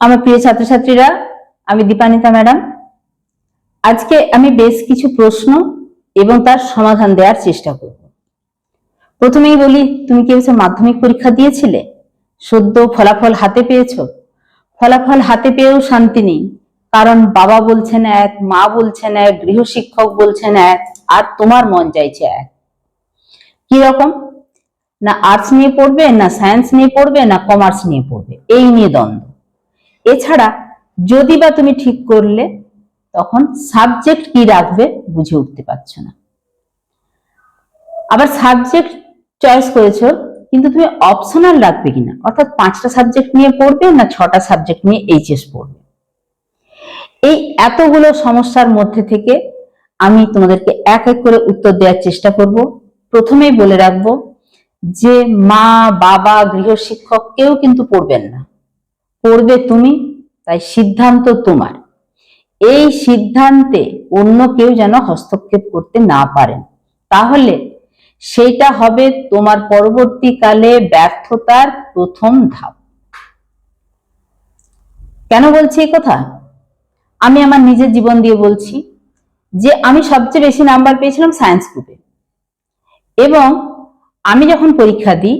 আমার প্রিয় ছাত্রছাত্রীরা, আমি দীপানিতা ম্যাডাম। আজকে আমি বেশ কিছু প্রশ্ন এবং তার সমাধান দেওয়ার চেষ্টা করব। প্রথমেই বলি, তুমি কি হচ্ছে মাধ্যমিক পরীক্ষা দিয়েছিলে? সদ্য ফলাফল হাতে পেয়েছ? ফলাফল হাতে পেয়েও শান্তি নেই। কারণ বাবা বলছেন এক, মা বলছেন এক, গৃহশিক্ষক বলছেন এক, আর তোমার মন চাইছে এক। কি রকম? না আর্টস নিয়ে পড়বে, না সায়েন্স নিয়ে পড়বে, না কমার্স নিয়ে পড়বে? এই নিয়ে দ্বন্দ্ব। এছাড়া যদি বা তুমি ঠিক করলে, তখন সাবজেক্ট কি রাখবে বুঝে উঠতে পারছ না। আবার সাবজেক্ট চয়েস করেছ, কিন্তু তুমি অপশনাল রাখবে কিনা অর্থাৎ পাঁচটা সাবজেক্ট নিয়ে পড়বে না ছটা সাবজেক্ট নিয়ে এইচএস পড়বে? এই এতগুলো সমস্যার মধ্যে থেকে আমি তোমাদেরকে এক এক করে উত্তর দেওয়ার চেষ্টা করব। প্রথমেই বলে রাখব যে মা, বাবা, গৃহশিক্ষক কেউ কিন্তু পড়বেন না। পড়বে তুমি, তাই সিদ্ধান্ত তোমার। এই সিদ্ধান্তে অন্য কেউ যেন হস্তক্ষেপ করতে না পারেন তাহলে সেইটা হবে তোমার পরবর্তীকালে ব্যর্থতার প্রথম ধাপ। কেন বলছি এই কথা? আমি আমার নিজের জীবন দিয়ে বলছি যে আমি সবচেয়ে বেশি নাম্বার পেয়েছিলাম সায়েন্স গ্রুপে এবং আমি যখন পরীক্ষা দিই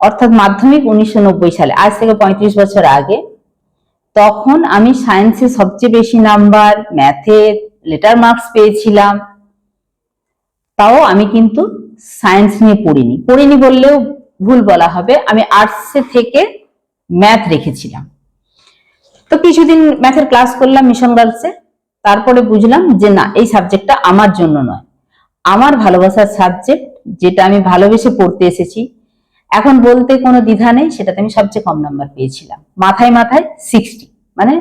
অর্থাৎ মাধ্যমিক উনিশশো নব্বই সালে, আজ থেকে পঁয়ত্রিশ বছর আগে, তখন আমি সায়েন্সে সবচেয়ে বেশি নাম্বার ম্যাথে লেটার মার্কস পেয়েছিলাম। তাও আমি কিন্তু সায়েন্স নিয়ে পড়িনি। পড়িনি বললেও ভুল বলা হবে, আমি আর্টসে থেকে ম্যাথ রেখেছিলাম। তো কিছুদিন ম্যাথের ক্লাস করলাম মিশন গার্লসে তারপরে বুঝলাম যে না, এই সাবজেক্টটা আমার জন্য নয়। আমার ভালোবাসার সাবজেক্ট যেটা আমি ভালোবেসে পড়তে এসেছি এখন বলতে কোনো দ্বিধা নেই, সেটাতে আমি সবচেয়ে কম নাম্বার পেয়েছিলাম। মাথায় মাথায় সিক্সটি মানে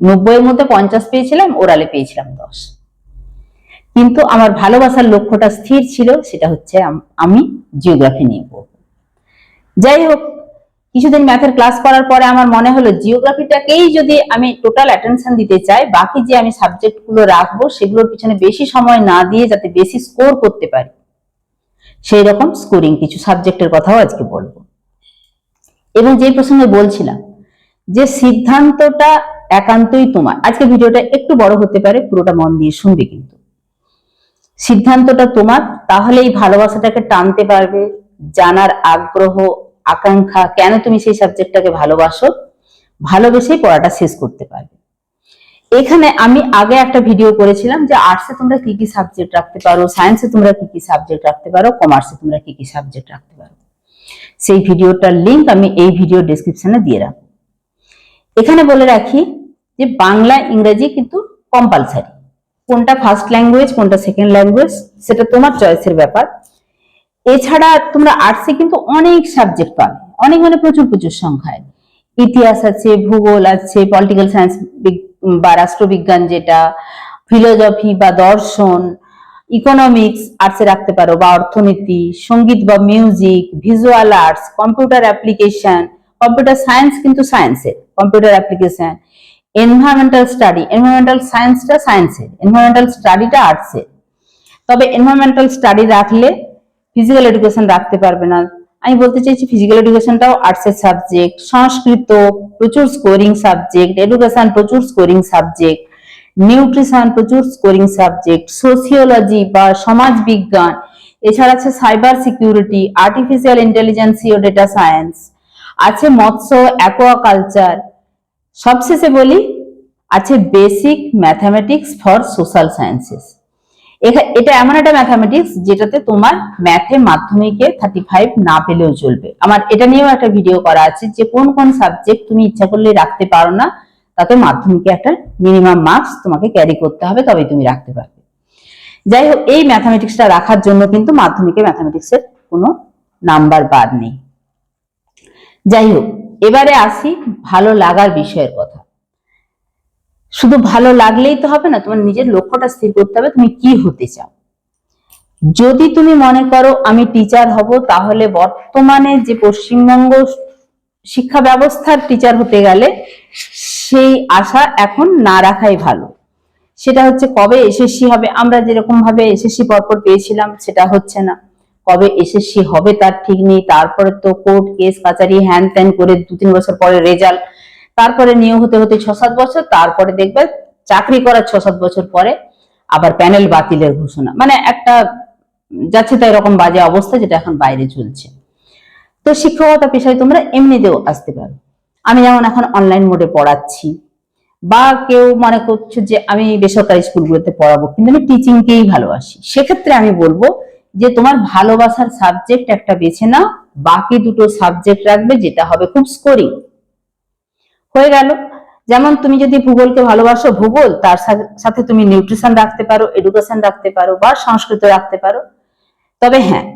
নব্বইয়ের মধ্যে পঞ্চাশ পেয়েছিলাম, ওরালে পেয়েছিলাম দশ। কিন্তু আমার ভালোবাসার লক্ষ্যটা স্থির ছিল, সেটা হচ্ছে আমি জিওগ্রাফি নিয়ে পড়ব। যাই হোক, কিছুদিন ম্যাথের ক্লাস করার পরে আমার মনে হলো জিওগ্রাফিটাকেই যদি আমি টোটাল অ্যাটেনশন দিতে চাই, বাকি যে আমি সাবজেক্টগুলো রাখব, সেগুলোর পিছনে বেশি সময় না দিয়ে যাতে বেশি স্কোর করতে পারি সেই রকম স্কোরিং কিছু সাবজেক্টের কথাও আজকে বলব। এবং যে প্রসঙ্গে বলছিলাম যে সিদ্ধান্তটা একান্তই তোমার, আজকে ভিডিওটা একটু বড় হতে পারে, পুরোটা মন দিয়ে শুনবে কিন্তু। সিদ্ধান্তটা তোমার তাহলে এই ভালোবাসাটাকে টানতে পারবে, জানার আগ্রহ, আকাঙ্ক্ষা, কেন তুমি সেই সাবজেক্টটাকে ভালোবাসো, ভালোবেসেই পড়াটা শেষ করতে পারবে। এখানে আমি আগে একটা ভিডিও করেছিলাম যে আর্টসে তোমরা কি কি সাবজেক্ট রাখতে পারো সায়েন্সে তোমরা কি কি সাবজেক্ট রাখতে পারো কমার্সে তোমরা কি কি সাবজেক্ট রাখতে পারো। সেই ভিডিওটার লিংক আমি এই ভিডিও ডেসক্রিপশনে দিয়ে রাখব। এখানে বলে রাখি যে বাংলা, ইংরেজি কিন্তু কম্পালসারি কোনটা ফার্স্ট ল্যাঙ্গুয়েজ কোনটা সেকেন্ড ল্যাঙ্গুয়েজ সেটা তোমার চয়েসের ব্যাপার। এছাড়া তোমরা আর্টসে কিন্তু অনেক সাবজেক্ট পাবে। অনেক মানে প্রচুর প্রচুর সংখ্যায়। ইতিহাস আছে, ভূগোল আছে পলিটিক্যাল সায়েন্স বা রাষ্ট্রবিজ্ঞান যেটা ফিলোজফি বা দর্শন ইকোনমিক্স আর্টসে রাখতে পারো বা অর্থনীতি, সংগীত বা music visual arts computer application computer science কিন্তু সায়েন্সের computer application environmental study environmental সায়েন্সটা সায়েন্সের এনভায়রনমেন্টাল স্টাডিটা আর্টসের তবে এনভায়রনমেন্টাল স্টাডি রাখলে ফিজিক্যাল এডুকেশন রাখতে পারবে না। আমি বলতে চাইছি ফিজিক্যাল এডুকেশনটাও আর্টসের সাবজেক্ট সংস্কৃত, প্রচুর স্কোরিং সাবজেক্ট এডুকেশন প্রচুর স্কোরিং সাবজেক্ট নিউট্রিশন প্রচুর স্কোরিং সাবজেক্ট সোসিওলজি বা সমাজ বিজ্ঞান, এছাড়া আছে সাইবার সিকিউরিটি আর্টিফিশিয়াল ইন্টেলিজেন্স ও ডেটা সায়েন্স আছে মৎস্য অ্যাকোয়াকালচার সবশেষে বলি, আছে basic mathematics for social sciences এটা এমন একটা ম্যাথামেটিক্স যেটাতে তোমার ম্যাথে মাধ্যমিকে থার্টি ফাইভ না পেলেও চলবে। আমার এটা নিয়েও একটা ভিডিও করা আছে যে কোন কোন সাবজেক্ট তুমি ইচ্ছা করলে রাখতে পারো না, তাতে মাধ্যমিকে একটা মিনিমাম মার্কস তোমাকে ক্যারি করতে হবে, তবেই তুমি রাখতে পারবে। যাই হোক, এই ম্যাথামেটিক্সটা রাখার জন্য কিন্তু মাধ্যমিকে ম্যাথামেটিক্সের কোনো নাম্বার বাদ নেই। যাই হোক, এবারে আসি ভালো লাগার বিষয়ের কথা। শুধু ভালো লাগলেই তো হবে না, তোমার নিজের লক্ষ্যটা স্থির করতে হবে, তুমি কি হতে চাও? যদি তুমি মনে করো আমি টিচার হব, তাহলে বর্তমানে যে পশ্চিমবঙ্গ শিক্ষা ব্যবস্থার টিচার হতে গেলে সেই আশা এখন না রাখাই ভালো। সেটা হচ্ছে কবে এসএসসি হবে, আমরা যেরকম ভাবে এসএসসি পরপর পেয়েছিলাম, সেটা হচ্ছে না। কবে এসএসসি হবে তার ঠিক নেই, তারপরে তো কোর্ট কেস কাচারি হ্যান ত্যান করে দু তিন বছর পরে রেজাল্ট তারপরে নিয়োগ হতে হতে ছ সাত বছর, তারপরে দেখবে চাকরি করার ছ সাত বছর পরে আবার প্যানেল বাতিলের ঘোষণা। মানে একটা যাচ্ছে তাই এরকম বাজে অবস্থা যেটা এখন বাইরে চলছে। তো শিক্ষকতা পেশায় তোমরা এমনিতেও আসতে পারো। আমি যেমন এখন অনলাইন মোডে পড়াচ্ছি, বা কেউ মনে করছ যে আমি বেসরকারি স্কুলগুলোতে পড়াবো, কিন্তু আমি টিচিংকেই ভালোবাসি। সেক্ষেত্রে আমি বলব যে তোমার ভালোবাসার সাবজেক্ট একটা বেছে নাও, বাকি দুটো সাবজেক্ট রাখবে, যেটা হবে খুব স্কোরিং হয়ে গেল। যেমন তুমি যদি ভূগোলকে ভালোবাসো, ভূগোল তার সাথে তুমি নিউট্রিশন রাখতে পারো এডুকেশন রাখতে পারো বা সংস্কৃত রাখতে পারো। তবে হ্যাঁ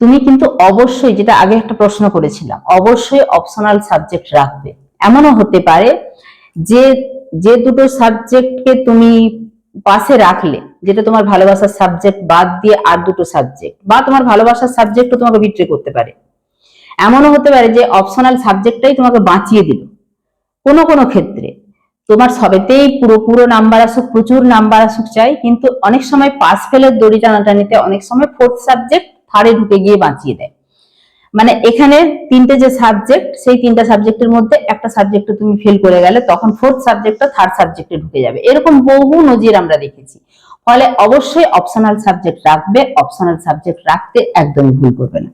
তুমি কিন্তু অবশ্যই যেটা আগে একটা প্রশ্ন করেছিলাম, অবশ্যই অপশনাল সাবজেক্ট রাখবে। এমনও হতে পারে যে যে দুটো সাবজেক্টকে তুমি পাশে রাখলে, যেটা তোমার ভালোবাসার সাবজেক্ট বাদ দিয়ে আর দুটো সাবজেক্ট বা তোমার ভালোবাসার সাবজেক্টও তোমাকে বিট্রে করতে পারে। এমনও হতে পারে যে অপশনাল সাবজেক্টটাই তোমাকে বাঁচিয়ে দিল। কোনো কোনো ক্ষেত্রে। তোমার সবেতেই পুরো পুরো নাম্বার আসুক, প্রচুর নাম্বার আসুক চাই, কিন্তু অনেক সময় পাস ফেলের দড়ি টানাটানিতে অনেক সময় ফোর্থ সাবজেক্ট থার্ডে ঢুকে গিয়ে বাঁচিয়ে দেয়। মানে এখানে তিনটে যে সাবজেক্ট সেই তিনটা সাবজেক্টের মধ্যে একটা সাবজেক্ট তুমি ফেল করে গেলে তখন ফোর্থ সাবজেক্টটা থার্ড সাবজেক্টে ঢুকে যাবে। এরকম বহু নজির আমরা দেখেছি। ফলে অবশ্যই অপশনাল সাবজেক্ট রাখবে অপশনাল সাবজেক্ট রাখতে একদমই ভুল করবে না।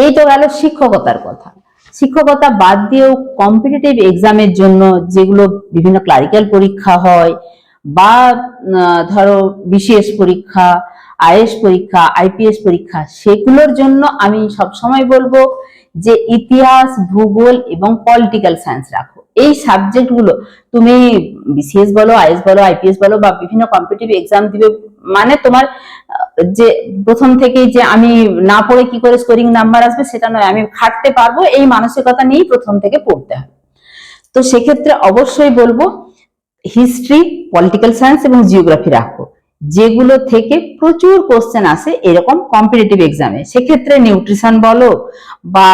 এই তো গেল শিক্ষকতার কথা। শিক্ষকতা বাদ দিয়েও কম্পিটিটিভ এক্সামের জন্য যেগুলো বিভিন্ন ক্লারিক্যাল পরীক্ষা হয় বা ধরো বিসিএস পরীক্ষা আইএস পরীক্ষা আইপিএস পরীক্ষা, সেগুলোর জন্য আমি সব সময় বলব যে ইতিহাস, ভূগোল এবং পলিটিক্যাল সায়েন্স রাখো। এই সাবজেক্টগুলো তুমি বিসিএস বলো আইএস বলো আইপিএস বলো বা বিভিন্ন কম্পিটিটিভ এক্সাম দিবে মানে তোমার যে প্রথম থেকেই যে আমি না পড়ে কি করে স্কোরিং নাম্বার আসবে সেটা নয়, আমি খাটতে পারব, এই মানসিকতা নিয়েই প্রথম থেকে পড়তে হয়। তো সেক্ষেত্রে অবশ্যই বলব হিস্ট্রি পলিটিক্যাল সায়েন্স এবং জিওগ্রাফি রাখো। যেগুলো থেকে প্রচুর কোশ্চেন আসে এরকম কম্পিটিটিভ এক্সামে সেক্ষেত্রে নিউট্রিশন বলো বা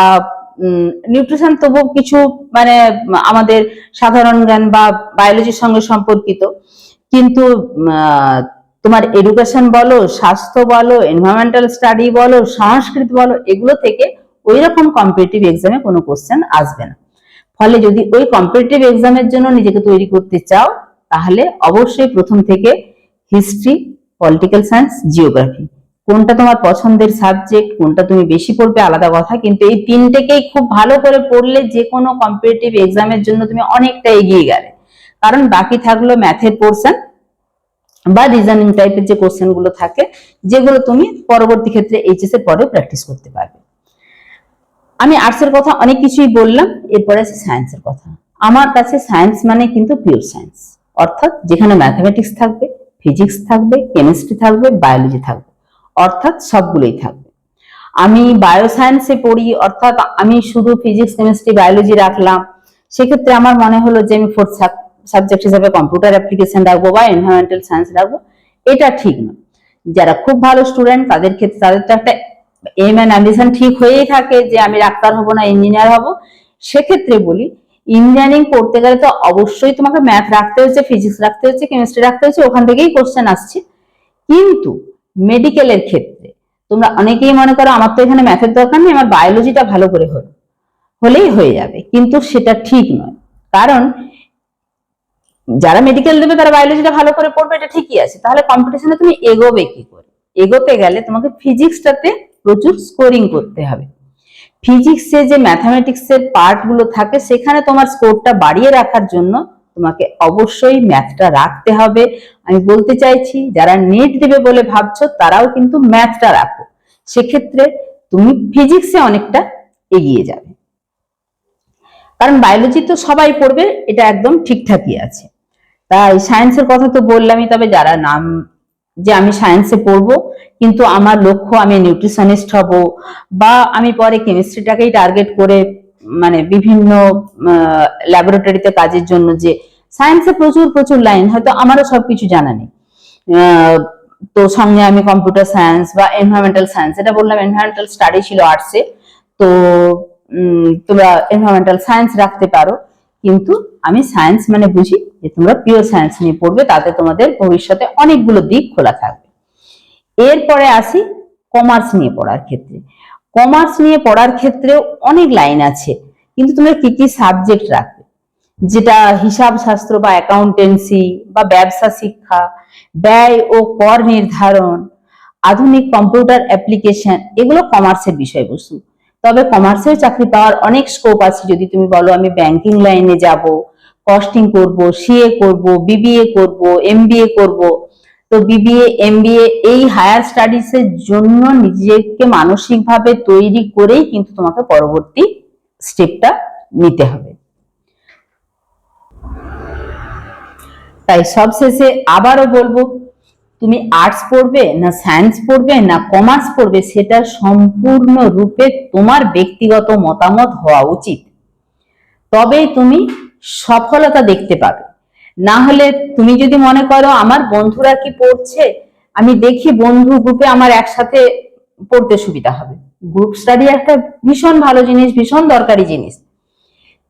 নিউট্রিশন তবু কিছু মানে আমাদের সাধারণ জ্ঞান বা বায়োলজির সঙ্গে সম্পর্কিত। কিন্তু তোমার এডুকেশন বলো, স্বাস্থ্য বলো এনভায়রনমেন্টাল স্টাডি বলো, সংস্কৃত বলো, এগুলো থেকে ওই রকম কম্পিটিটিভ এক্সামে কোনো কোশ্চেন আসবে না। ফলে যদি ওই কম্পিটিটিভ এক্সামের জন্য নিজেকে তৈরি করতে চাও, তাহলে অবশ্যই প্রথম থেকে হিস্ট্রি পলিটিক্যাল সায়েন্স জিওগ্রাফি কোনটা তোমার পছন্দের সাবজেক্ট কোনটা তুমি বেশি পড়বে, আলাদা কথা। কিন্তু এই তিনটেকেই খুব ভালো করে পড়লে যে কোনো কম্পিটিটিভ এক্সামের জন্য তুমি অনেকটা এগিয়ে গেলে। কারণ বাকি থাকল ম্যাথের পোর্শন বা রিজনিং টাইপের যে কোশ্চেনগুলো থাকে, যেগুলো তুমি পরবর্তী ক্ষেত্রে এইচএস এর পরেও প্র্যাকটিস করতে পারবে। আমি আর্টসের কথা অনেক কিছুই বললাম, এরপরে আছে সায়েন্সের কথা। আমার কাছে সায়েন্স মানে কিন্তু পিওর সায়েন্স অর্থাৎ যেখানে ম্যাথমেটিক্স থাকবে ফিজিক্স থাকবে কেমিস্ট্রি থাকবে বায়োলজি থাকবে। অর্থাৎ সবগুলোই থাকবে। আমি বায়ো সায়েন্সে পড়ি, অর্থাৎ আমি শুধু ফিজিক্স কেমিস্ট্রি বায়োলজি রাখলাম। সেক্ষেত্রে আমার মনে হলো যে আমি ফোর্থ সাবজেক্ট হিসেবে কম্পিউটার অ্যাপ্লিকেশন রাখব বা এনভায়রনমেন্টাল সায়েন্স রাখব, এটা ঠিক নয় যারা খুব ভালো স্টুডেন্ট তাদের ক্ষেত্রে তাদের তো একটা এম অ্যান্ড অ্যাম্বিশন ঠিক হয়েই থাকে যে আমি ডাক্তার হব না ইঞ্জিনিয়ার হব। সেক্ষেত্রে বলি ইঞ্জিনিয়ারিং পড়তে গেলে তো অবশ্যই তোমাকে ম্যাথ রাখতে হচ্ছে ফিজিক্স রাখতে হচ্ছে কেমিস্ট্রি রাখতে হচ্ছে ওখান থেকেই কোশ্চেন আসছে। কিন্তু মেডিকেলের ক্ষেত্রে তোমরা অনেকেই মনে করো, আমার তো এখানে ম্যাথের দরকার নেই, আমার বায়োলজিটা ভালো করে হলো। হলেই হয়ে যাবে। কিন্তু সেটা ঠিক নয়। কারণ যারা মেডিকেল দেবে তারা বায়োলজিটা ভালো করে পড়বে, এটা ঠিকই আছে। তাহলে কম্পিটিশনে তুমি এগোবে কি করে? এগোতে গেলে তোমাকে ফিজিক্সটাতে প্রচুর স্কোরিং করতে হবে। ফিজিক্সে যে ম্যাথামেটিক্সের পার্টগুলো থাকে, সেখানে তোমার স্কোরটা বাড়িয়ে রাখার জন্য তোমাকে অবশ্যই ম্যাথটা রাখতে হবে। আমি বলতে চাইছি, যারা নেট দেবে বলে ভাবছ, তারাও কিন্তু ম্যাথটা রাখো। সেক্ষেত্রে তুমি ফিজিক্সে অনেকটা এগিয়ে যাবে। কারণ বায়োলজি তো সবাই পড়বে, এটা একদম ঠিকঠাকই আছে। তাই সায়েন্সের কথা তো বললামই, তবে যারা নাম যে আমি সায়েন্সে পড়ব, কিন্তু আমার লক্ষ্য আমি নিউট্রিশনিস্ট হব, বা আমি পরে কেমিস্ট্রিটাকেই টার্গেট করে মানে বিভিন্ন ল্যাবরেটরিতে কাজের জন্য যে সায়েন্সে প্রচুর প্রচুর লাইন হয়তো আমারও সবকিছু জানা নেই। তো সঙ্গে আমি কম্পিউটার সায়েন্স বা এনভায়রনমেন্টাল সায়েন্স এটা বললাম এনভায়রনমেন্টাল স্টাডি ছিল আর্টসে তো তোমরা এনভায়রনমেন্টাল সায়েন্স রাখতে পারো। কিন্তু আমি সায়েন্স মানে বুঝি যে তোমরা পিওর সায়েন্স নিয়ে পড়বে, তাতে তোমাদের ভবিষ্যতে অনেকগুলো দিক খোলা থাকবে। এরপরে আসি কমার্স নিয়ে পড়ার ক্ষেত্রে। কমার্স নিয়ে পড়ার ক্ষেত্রেও অনেক লাইন আছে, কিন্তু তোমরা কি কি সাবজেক্ট রাখবে? যেটা হিসাব শাস্ত্র বা অ্যাকাউন্টেন্সি বা ব্যবসা শিক্ষা, ব্যয় ও কর নির্ধারণ, আধুনিক কম্পিউটার অ্যাপ্লিকেশন এগুলো কমার্সের বিষয়বস্তু। তবে কমার্সের চাকরি পাওয়ার অনেক স্কোপ আছে। যদি তুমি বলো, আমি ব্যাংকিং লাইনে যাব কস্টিং করব সিএ করব বিবিএ করব এমবিএ করব, তো বিবিএ এমবিএ এই হায়ার স্টাডিজের জন্য নিজেকে মানসিকভাবে তৈরি করেই কিন্তু তোমাকে পরবর্তী স্টেপটা নিতে হবে। তাই সবশেষে আবারও বলব তুমি আর্টস পড়বে না সায়েন্স পড়বে না কমার্স পড়বে, সেটা সম্পূর্ণ রূপে তোমার ব্যক্তিগত মতামত হওয়া উচিত। তবেই তুমি সফলতা দেখতে পাবে। না হলে তুমি যদি মনে করো আমার বন্ধুরা কি পড়ছে, আমি দেখি বন্ধু গ্রুপে আমার একসাথে পড়তে সুবিধা হবে। গ্রুপ স্টাডি একটা ভীষণ ভালো জিনিস, ভীষণ দরকারি জিনিস।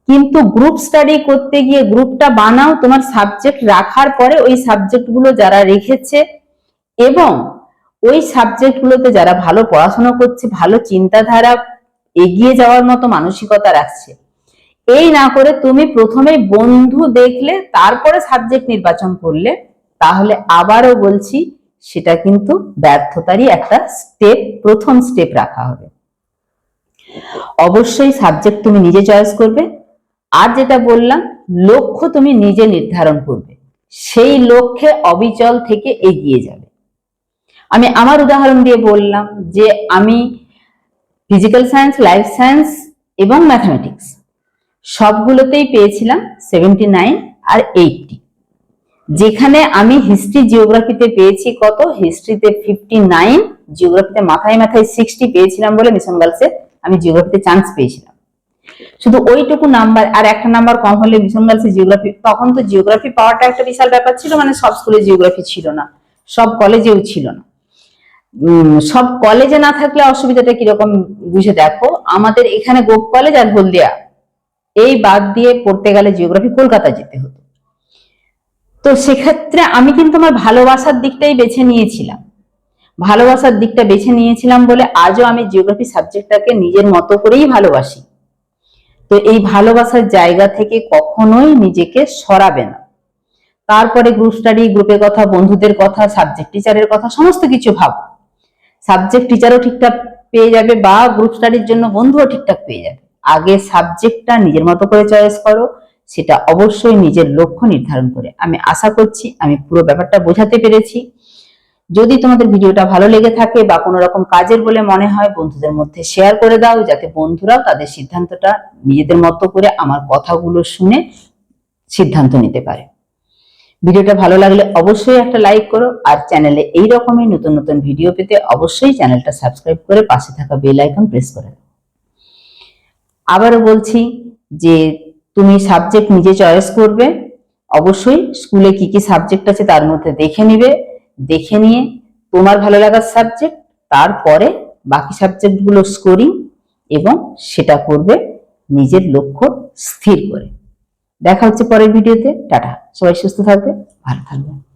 কিন্তু গ্রুপ স্টাডি করতে গিয়ে গ্রুপটা বানাও, তোমার সাবজেক্ট রাখার পরে ওই সাবজেক্টগুলো যারা রেখেছে এবং ওই সাবজেক্টগুলোতে যারা ভালো পড়াশোনা করছে, ভালো চিন্তাধারা এগিয়ে যাওয়ার মতো মানসিকতা রাখছে, এই না করে তুমি প্রথমে বন্ধু দেখলে, তারপরে সাবজেক্ট নির্বাচন করলে, তাহলে আবারও বলছি সেটা কিন্তু ব্যর্থতারই একটা স্টেপ প্রথম স্টেপ রাখা হবে। অবশ্যই সাবজেক্ট তুমি নিজে চয়েস করবে। আর যেটা বললাম, লক্ষ্য তুমি নিজে নির্ধারণ করবে। সেই লক্ষ্যে অবিচল থেকে এগিয়ে যাবে। আমি আমার উদাহরণ দিয়ে বললাম যে আমি ফিজিক্যাল সায়েন্স লাইফ সায়েন্স এবং ম্যাথমেটিক্স সবগুলোতেই পেয়েছিলাম সেভেন্টি নাইন আর এইটটি যেখানে আমি হিস্ট্রি জিওগ্রাফিতে পেয়েছি কত? হিস্ট্রিতে ফিফটি নাইন জিওগ্রাফিতে মাথায় মাথায় সিক্সটি পেয়েছিলাম বলে মিশন গার্লসে আমি জিওগ্রাফিতে চান্স পেয়েছিলাম। শুধু ওইটুকু নাম্বার আর একটা নাম্বার কম হলে মিশন গার্লসে জিওগ্রাফি তখন তো জিওগ্রাফি পাওয়াটা একটা বিশাল ব্যাপার ছিল মানে সব স্কুলে জিওগ্রাফি ছিল না, সব কলেজেও ছিল না। সব কলেজে না থাকলে অসুবিধাটা কীরকম বুঝে দেখো। আমাদের এখানে গোপ কলেজ আর হলদিয়া। এই বাদ দিয়ে পড়তে গেলে জিওগ্রাফি কলকাতা যেতে হতো। তো সেক্ষেত্রে আমি কিন্তু আমার ভালোবাসার দিকটাই বেছে নিয়েছিলাম। ভালোবাসার দিকটা বেছে নিয়েছিলাম বলে আজও আমি জিওগ্রাফি সাবজেক্টটাকে নিজের মতো করেই ভালোবাসি। তো এই ভালোবাসার জায়গা থেকে কখনোই নিজেকে সরাবে না। তারপরে গ্রুপ স্টাডি গ্রুপের কথা, বন্ধুদের কথা সাবজেক্ট টিচারের কথা, সমস্ত কিছু ভাবো। সাবজেক্ট টিচারও ঠিকঠাক পেয়ে যাবে বা গ্রুপ স্টাডির জন্য বন্ধুও ঠিকঠাক পেয়ে যাবে। আগে সাবজেক্টটা নিজের মতো করে চয়েস করো, সেটা অবশ্যই নিজের লক্ষ্য নির্ধারণ করে। আমি আশা করছি আমি পুরো ব্যাপারটা বোঝাতে পেরেছি। যদি তোমাদের ভিডিওটা ভালো লেগে থাকে বা কোনো রকম কাজের বলে মনে হয়, বন্ধুদের মধ্যে শেয়ার করে দাও, যাতে বন্ধুরাও তাদের সিদ্ধান্তটা নিজেদের মতো করে আমার কথাগুলো শুনে সিদ্ধান্ত নিতে পারে। ভিডিওটা ভালো লাগলে অবশ্যই একটা লাইক করো আর চ্যানেলে এই রকমই নতুন নতুন ভিডিও পেতে অবশ্যই চ্যানেলটা সাবস্ক্রাইব করে পাশে থাকা বেল আইকন প্রেস করে আবারও বলছি যে তুমি সাবজেক্ট নিজে চয়েস করবে, অবশ্যই স্কুলে কি কি সাবজেক্ট আছে তার মধ্যে দেখে নিবে, দেখে নিয়ে তোমার ভালো লাগার সাবজেক্ট তারপরে বাকি সাবজেক্টগুলো স্কোরিং এবং সেটা করবে নিজের লক্ষ্য স্থির করে। দেখা হচ্ছে পরের ভিডিওতে। টাটা। সবাই সুস্থ থাকবে ভালো থাকবে।